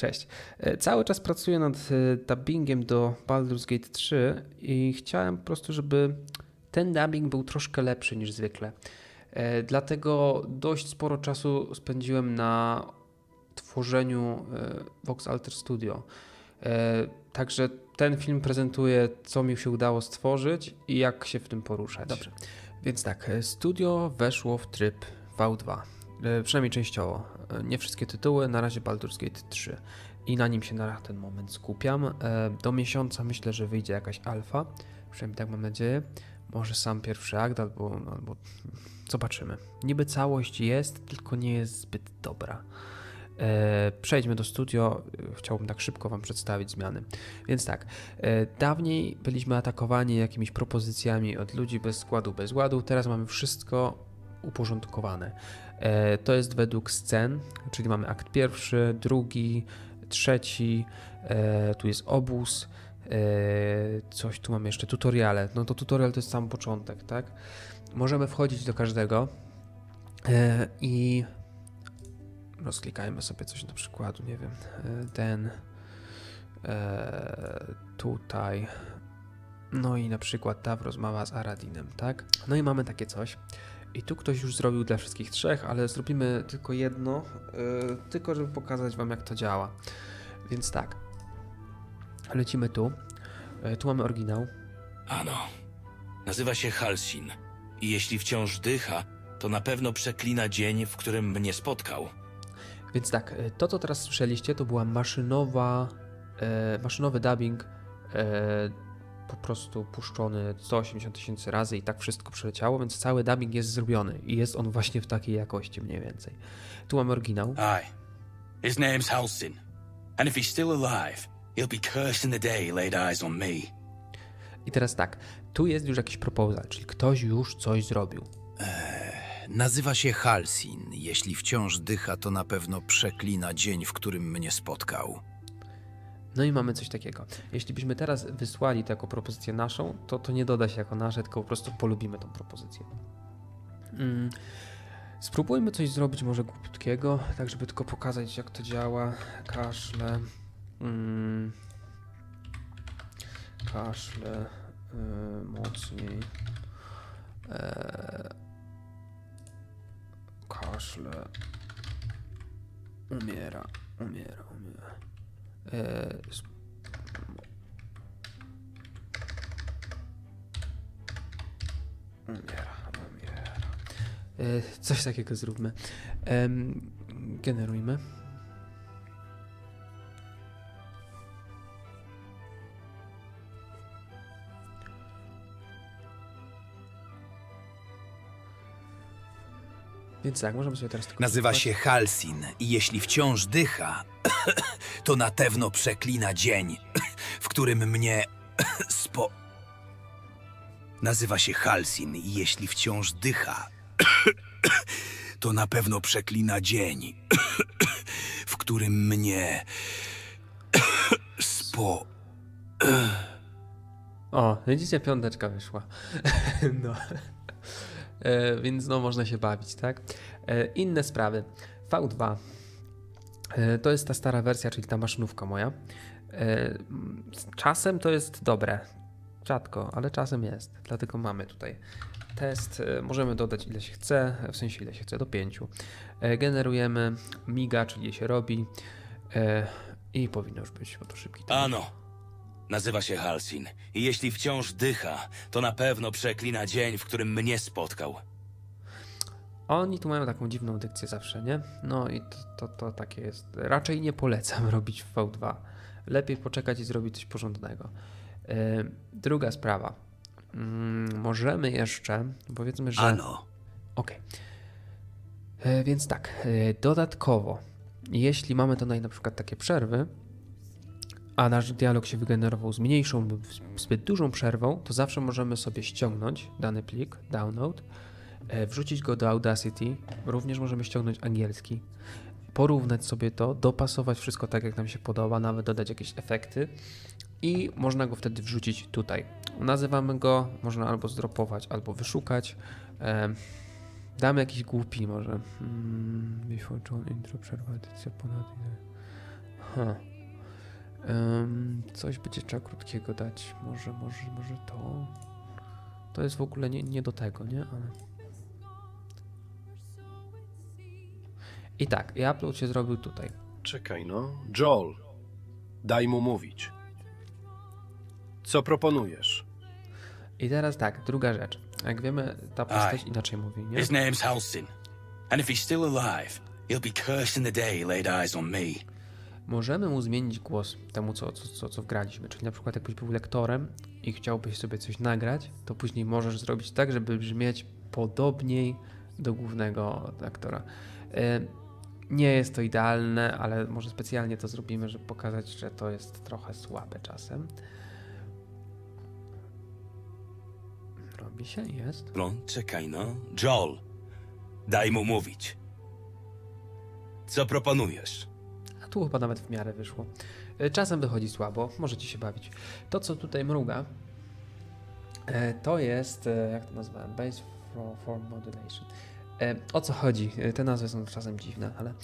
Cześć. E, Cały czas pracuję nad e, dubbingiem do Baldur's Gate 3 i chciałem po prostu, żeby ten dubbing był troszkę lepszy niż zwykle. E, Dlatego dość sporo czasu spędziłem na tworzeniu Vox Alter Studio. Także ten film prezentuje, co mi się udało stworzyć i jak się w tym poruszać. Dobrze. Więc tak, studio weszło w tryb V2. E, Przynajmniej częściowo. Nie wszystkie tytuły, na razie Baldur's Gate 3. I na nim się na ten moment skupiam. E, Do miesiąca myślę, że wyjdzie jakaś alfa. Przynajmniej tak mam nadzieję. Może sam pierwszy akt, albo, albo zobaczymy. Niby całość jest, tylko nie jest zbyt dobra. E, Przejdźmy do studio. Chciałbym tak szybko Wam przedstawić zmiany. Więc tak, e, dawniej byliśmy atakowani jakimiś propozycjami od ludzi bez składu, bez ładu. Teraz mamy wszystko uporządkowane. E, To jest według scen, czyli mamy akt pierwszy, drugi, trzeci, e, tu jest obóz, e, coś tu mamy jeszcze, tutoriale. No to tutorial to jest sam początek, tak? Możemy wchodzić do każdego i rozklikajmy sobie coś na przykład, nie wiem, ten tutaj. No i na przykład ta rozmowa z Aradinem, tak? No i mamy takie coś. I tu ktoś już zrobił dla wszystkich trzech, ale zrobimy tylko jedno, yy, tylko żeby pokazać Wam, jak to działa. Więc tak, lecimy tu. Yy, tu mamy oryginał. Ano. Nazywa się Halsin. I jeśli wciąż dycha, to na pewno przeklina dzień, w którym mnie spotkał. Więc tak, yy, to co teraz słyszeliście, to była maszynowa, yy, maszynowy dubbing, yy, po prostu puszczony 180 tysięcy razy i tak wszystko przeleciało, więc cały dubbing jest zrobiony i jest on właśnie w takiej jakości mniej więcej. Tu mamy oryginał. Aye. His name's Halsin. And if he's still alive, he'll be cursed in the day laid eyes on me. I teraz tak, tu jest już jakiś proposal, czyli ktoś już coś zrobił. Nazywa się Halsin. Jeśli wciąż dycha, to na pewno przeklina dzień, w którym mnie spotkał. No i mamy coś takiego. Jeśli byśmy teraz wysłali to jako propozycję naszą, to to nie doda się jako nasze, tylko po prostu polubimy tą propozycję. Mm. Spróbujmy coś zrobić może głupiutkiego, tak żeby tylko pokazać jak to działa. Kaszle. Mm. Kaszle. y, mocniej. E, kaszle. Umiera, umiera, umiera. E, Umiera, umiera. E, coś takiego zróbmy. Generujmy. Więc tak, możemy sobie teraz tylko Nazywa się Halsin i jeśli wciąż dycha, to na pewno przeklina dzień, w którym mnie spo... Nazywa się Halsin i jeśli wciąż dycha, to na pewno przeklina dzień, w którym mnie spo... O, widzicie, piąteczka wyszła. no. E, więc no, można się bawić, tak? E, inne sprawy. V2 e, to jest ta stara wersja, czyli ta maszynówka moja. Czasem to jest dobre. Rzadko, ale czasem jest. Dlatego mamy tutaj test. Możemy dodać ile się chce, w sensie ile się chce, do 5. E, generujemy miga, czyli się robi. I powinno już być, bo to szybki. Ano. Nazywa się Halsin. I jeśli wciąż dycha, to na pewno przeklina dzień, w którym mnie spotkał. Oni tu mają taką dziwną dykcję zawsze, nie? No i to, to, to takie jest. Raczej nie polecam robić w V2. Lepiej poczekać i zrobić coś porządnego. Yy, druga sprawa. Mm, możemy jeszcze, powiedzmy, że. Ano. Okej. E, Więc tak, e, dodatkowo, jeśli mamy tutaj na przykład takie przerwy, a nasz dialog się wygenerował z mniejszą lub zbyt dużą przerwą, to zawsze możemy sobie ściągnąć dany plik, download, e, wrzucić go do Audacity, również możemy ściągnąć angielski, porównać sobie to, dopasować wszystko tak, jak nam się podoba, nawet dodać jakieś efekty i można go wtedy wrzucić tutaj. Nazywamy go, można albo zdropować, albo wyszukać. Damy jakiś głupi może. Hmm, before John intro, przerwa, edycja ponad... Ha. Em, coś będzie trzeba krótkiego dać. Może, może, może to. To jest w ogóle nie, nie do tego, nie? Ale... I tak, i upload się zrobił tutaj. Czekaj no. Joel, daj mu mówić. Co proponujesz? I teraz tak, druga rzecz. Jak wiemy, ta postać inaczej mówi, nie? His name's Halsin. And if he's still alive, he'll be cursed in the day he laid eyes on me. Możemy mu zmienić głos temu, co, co, co, co wgraliśmy. Czyli na przykład jakbyś był lektorem i chciałbyś sobie coś nagrać, to później możesz zrobić tak, żeby brzmieć podobniej do głównego aktora. E, Nie jest to idealne, ale może specjalnie to zrobimy, żeby pokazać, że to jest trochę słabe czasem. Robi się, jest. No, czekaj no. Joel, daj mu mówić. Co proponujesz? Tu chyba nawet w miarę wyszło. E, Czasem wychodzi słabo, możecie się bawić. To, co tutaj mruga, e, to jest, e, jak to nazwałem, Base for, for Modulation. O co chodzi? Te nazwy są czasem dziwne, ale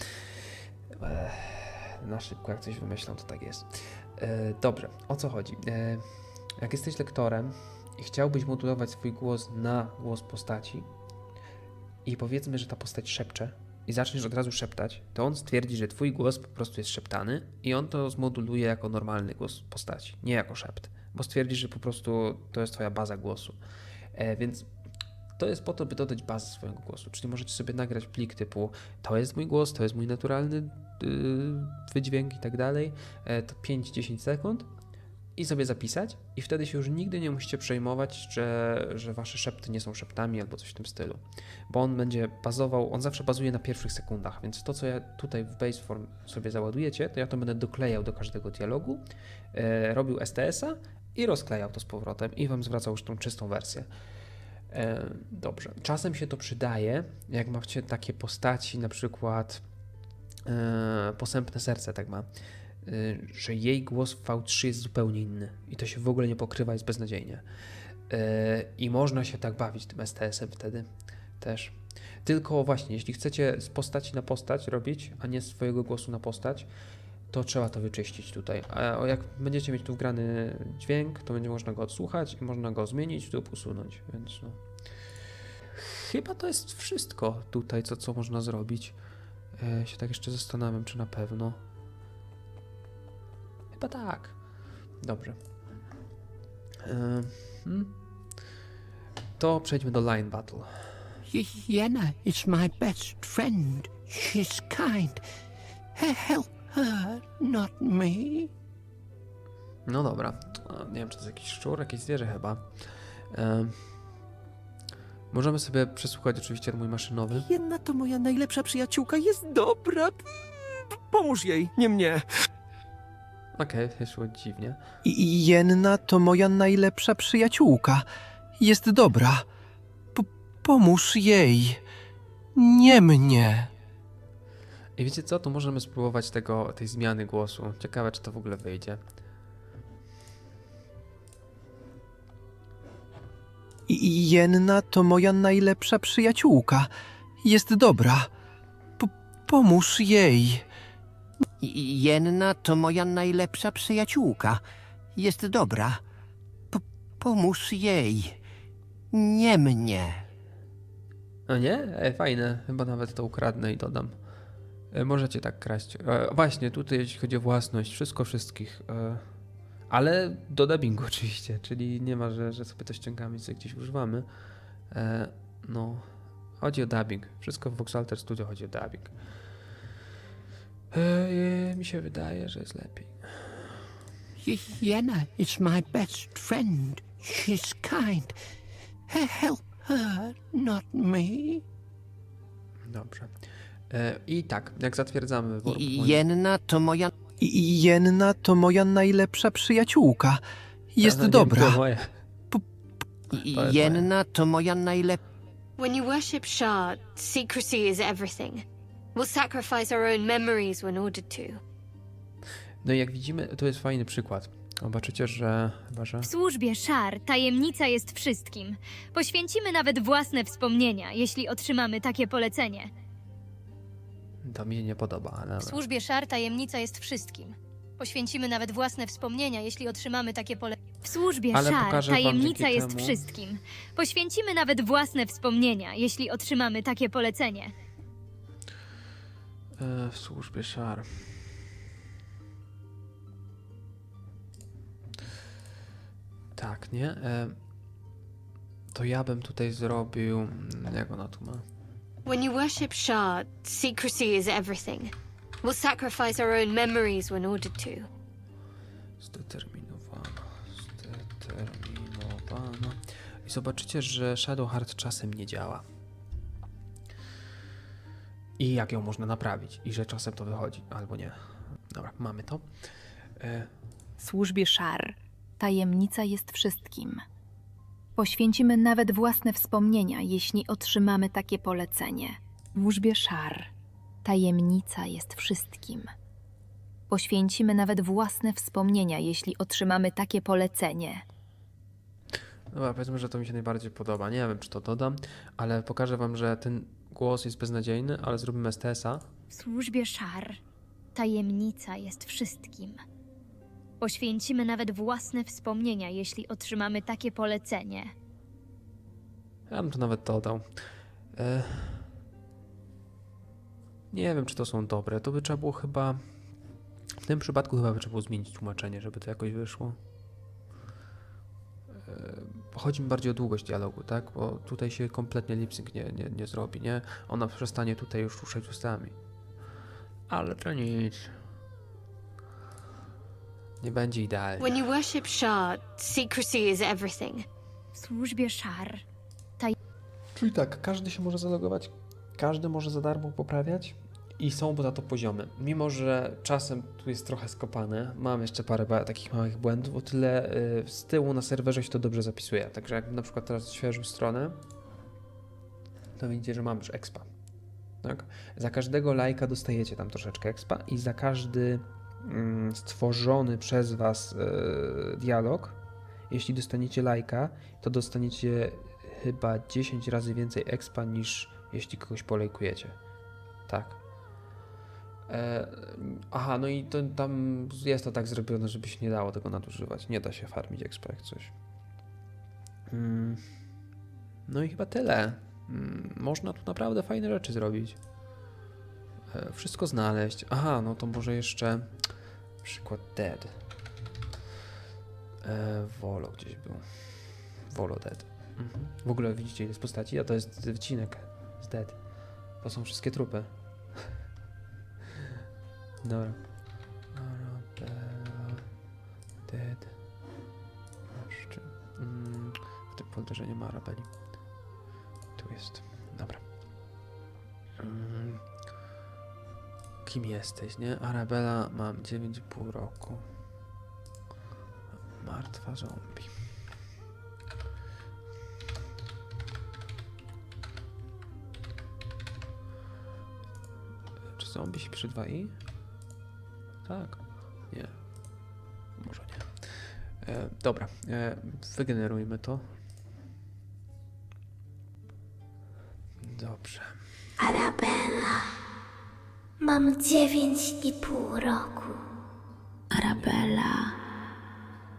na szybko jak coś wymyślą, to tak jest. Dobrze, o co chodzi? Jak jesteś lektorem i chciałbyś modulować swój głos na głos postaci i powiedzmy, że ta postać szepcze, i zaczniesz od razu szeptać, to on stwierdzi, że twój głos po prostu jest szeptany i on to zmoduluje jako normalny głos postaci, nie jako szept, bo stwierdzi, że po prostu to jest twoja baza głosu. E, więc to jest po to, by dodać bazę swojego głosu, czyli możecie sobie nagrać plik typu to jest mój głos, to jest mój naturalny yy, wydźwięk i tak dalej, e, to 5-10 sekund i sobie zapisać i wtedy się już nigdy nie musicie przejmować, że, że wasze szepty nie są szeptami albo coś w tym stylu bo on będzie bazował, on zawsze bazuje na pierwszych sekundach, więc to, co ja tutaj w Baseform sobie załadujecie, to ja to będę doklejał do każdego dialogu, e, robił STS-a i rozklejał to z powrotem i Wam zwracał już tą czystą wersję. E, dobrze. Czasem się to przydaje, jak macie takie postaci, na przykład e, Posępne Serce tak ma, że jej głos w V3 jest zupełnie inny i to się w ogóle nie pokrywa, jest beznadziejnie. E, I można się tak bawić tym STS-em wtedy też. Tylko właśnie, jeśli chcecie z postaci na postać robić, a nie swojego głosu na postać, to trzeba to wyczyścić tutaj. A jak będziecie mieć tu wgrany dźwięk, to będzie można go odsłuchać i można go zmienić lub usunąć, więc no. Chyba to jest wszystko tutaj, co, co można zrobić. E, się tak jeszcze zastanawiam, czy na pewno. Chyba tak. Dobrze. E, hmm. To przejdźmy do Line Battle. Yenna is my best friend. She's kind. He- Help her, not me. No dobra. Nie wiem, czy to jest jakiś szczur, jakieś zwierzę chyba. Em, możemy sobie przesłuchać oczywiście mój maszynowy. Jedna to moja najlepsza przyjaciółka, jest dobra. Pomóż jej, nie mnie. Okej, wyszło dziwnie. I Jenna to moja najlepsza przyjaciółka. Jest dobra. P- pomóż jej. Nie mnie. I wiecie co, tu możemy spróbować tego, tej zmiany głosu. Ciekawe, czy to w ogóle wyjdzie. I Jenna to moja najlepsza przyjaciółka. Jest dobra. P- pomóż jej. Yenna to moja najlepsza przyjaciółka. Jest dobra. P- pomóż jej. Nie mnie. No nie? E, fajne. Chyba nawet to ukradnę i dodam. E, możecie tak kraść. E, właśnie, tutaj jeśli chodzi o własność, wszystko wszystkich. E, ale do dubbingu oczywiście, czyli nie ma, że, że sobie to ściągamy i sobie gdzieś używamy. E, no, chodzi o dubbing. Wszystko w Voxalter Studio chodzi o dubbing. E, mi się wydaje, że jest lepiej. Y- Yenna is my best friend. She's kind. He- help her, not me. Dobrze. E, I tak, jak zatwierdzamy wybór. Yenna to moja I Jenna to moja najlepsza przyjaciółka. Jest dobra. moje. I- To jest Yenna to moja najlepsza When you worship Shard, secrecy is everything. We'll sacrifice our own memories when ordered to. No i jak widzimy, to jest fajny przykład. Zobaczycie, że chyba, że... W służbie szar tajemnica jest wszystkim. Poświęcimy nawet własne wspomnienia, jeśli otrzymamy takie polecenie. To mi się nie podoba, ale... W służbie szar tajemnica jest wszystkim. Poświęcimy nawet własne wspomnienia, jeśli otrzymamy takie pole. W służbie Ale szar pokażę wam tajemnica dzięki jest temu- wszystkim. Poświęcimy nawet własne wspomnienia, jeśli otrzymamy takie polecenie. E, w służbie szar. Tak, nie? E, to ja bym tutaj zrobił... mm, Jak ona tu ma? When you worship Shard, secrecy is everything. We'll sacrifice our own memories when ordered to. Zdeterminowana. Zdeterminowana. I zobaczycie, że Shadowheart czasem nie działa. I jak ją można naprawić. I że czasem to wychodzi, albo nie. Dobra, mamy to. E, W służbie szar tajemnica jest wszystkim. Poświęcimy nawet własne wspomnienia, jeśli otrzymamy takie polecenie. W służbie szar tajemnica jest wszystkim. Poświęcimy nawet własne wspomnienia, jeśli otrzymamy takie polecenie. Dobra, powiedzmy, że to mi się najbardziej podoba. Nie wiem, czy to dodam, ale pokażę wam, że ten głos jest beznadziejny, ale zrobimy STS-a. W służbie szar tajemnica jest wszystkim. Poświęcimy nawet własne wspomnienia, jeśli otrzymamy takie polecenie. Ja bym to nawet dodał. E... Nie wiem, czy to są dobre. To by trzeba było chyba... W tym przypadku chyba by trzeba było zmienić tłumaczenie, żeby to jakoś wyszło. Chodzi mi bardziej o długość dialogu, tak? Bo tutaj się kompletnie lipsync nie, nie, nie zrobi, nie? Ona przestanie tutaj już ruszać ustami. Ale to nic. Nie będzie idealnie. When you worship Shard, secrecy is everything. W służbie szar Czyli tak, każdy się może zalogować, każdy może za darmo poprawiać i są za to poziomy. Mimo, że czasem tu jest trochę skopane, mam jeszcze parę takich małych błędów, o tyle y, z tyłu na serwerze się to dobrze zapisuje. Także jak na przykład teraz odświeżył stronę, to widzicie, że mam już expa. Tak? Za każdego lajka dostajecie tam troszeczkę expa i za każdy mm, stworzony przez Was y, dialog, jeśli dostaniecie lajka, to dostaniecie chyba 10 razy więcej expa niż jeśli kogoś polejkujecie. Tak. E, aha, no i to, tam jest to tak zrobione, żeby się nie dało tego nadużywać. Nie da się farmić expa jak coś. Mm. No i chyba tyle. Mm, można tu naprawdę fajne rzeczy zrobić. E, wszystko znaleźć. Aha, no to może jeszcze przykład dead. E, Volo gdzieś był. Volo dead. Mhm. W ogóle widzicie jest postaci, a to jest wycinek z Dead. To są wszystkie trupy. Dobra. Arabella. Dead. Jeszcze. Mm, w tym folderze nie ma Arabeli. Tu jest. Dobra. Mm. Kim jesteś, nie? Arabella mam 9,5 roku. Martwa zombie. Czy zombie się 2i? Tak. Nie. Może nie. E, dobra. E, wygenerujmy to. Dobrze. Arabella. Mam dziewięć i pół roku. Arabella.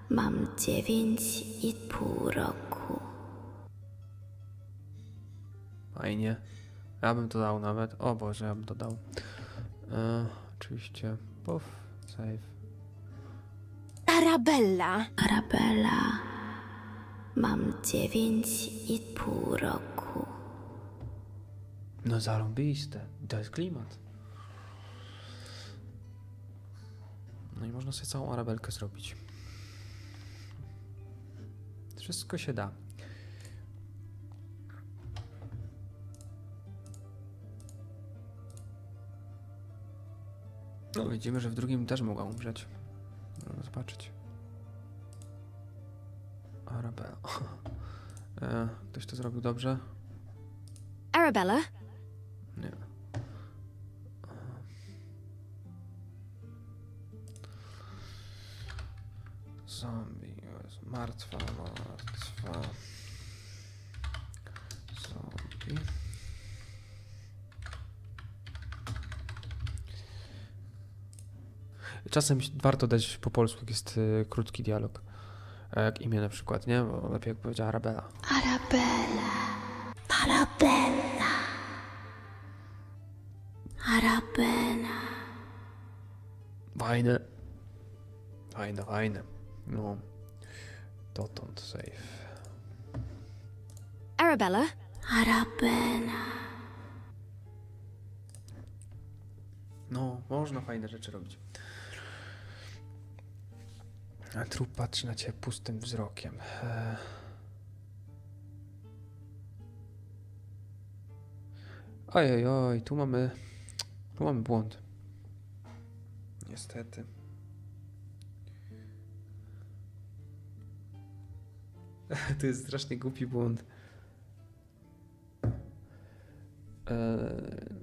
Mam dziewięć i pół roku. Fajnie. Ja bym to dał nawet. O Boże, ja bym to dał. E, oczywiście. Puff. Save. Arabella. Arabella. Mam dziewięć i pół roku. No zarąbiste. To jest klimat. No i można sobie całą arabelkę zrobić. Wszystko się da. No widzimy, że w drugim też mogła umrzeć. No, zobaczyć. Arabella. E, ktoś to zrobił dobrze? Arabella? Nie. Zombie, jest martwa, martwa. Zombie. Czasem warto dać po polsku, jak jest y, krótki dialog. E, Jak imię na przykład, nie? Bo lepiej jak powiedziała Arabella. Arabella. Arabella. Arabella. Fajne. Fajne, fajne. No. Dotąd safe. Arabella. Arabella. No, można fajne rzeczy robić. A trup patrzy na ciebie pustym wzrokiem. Eee. Ojej, oj, tu mamy. Tu mamy błąd. Niestety. to jest strasznie głupi błąd. Eee,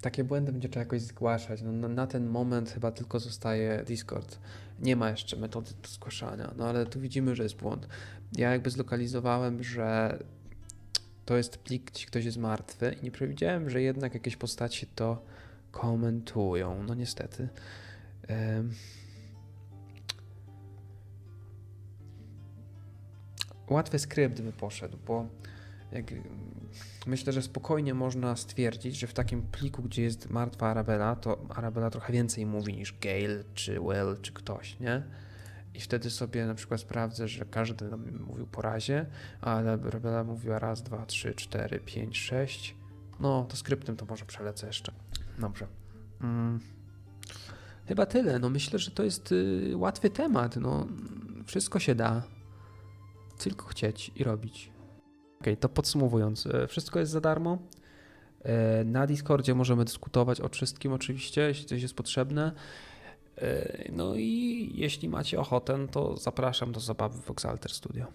takie błędy będzie trzeba jakoś zgłaszać. No, na, ten moment chyba tylko zostaje Discord. Nie ma jeszcze metody do zgłaszania, no ale tu widzimy, że jest błąd. Ja jakby zlokalizowałem, że to jest plik, gdzie ktoś jest martwy i nie przewidziałem, że jednak jakieś postaci to komentują. No niestety. Em. Łatwy skrypt by poszedł, bo jak, myślę, że spokojnie można stwierdzić, że w takim pliku, gdzie jest martwa Arabella, to Arabella trochę więcej mówi niż Gale, czy Will, czy ktoś, nie? I wtedy sobie na przykład sprawdzę, że każdy mówił po razie, ale Arabella mówiła raz, dwa, trzy, cztery, pięć, sześć. No, to skryptem to może przelecę jeszcze. Dobrze. Mm. Chyba tyle. No myślę, że to jest y, łatwy temat. No, wszystko się da. Tylko chcieć i robić. Okej, to podsumowując, e, wszystko jest za darmo. E, Na Discordzie możemy dyskutować o wszystkim, oczywiście, jeśli coś jest potrzebne. E, No i jeśli macie ochotę, to zapraszam do zabawy w Exalter Studio.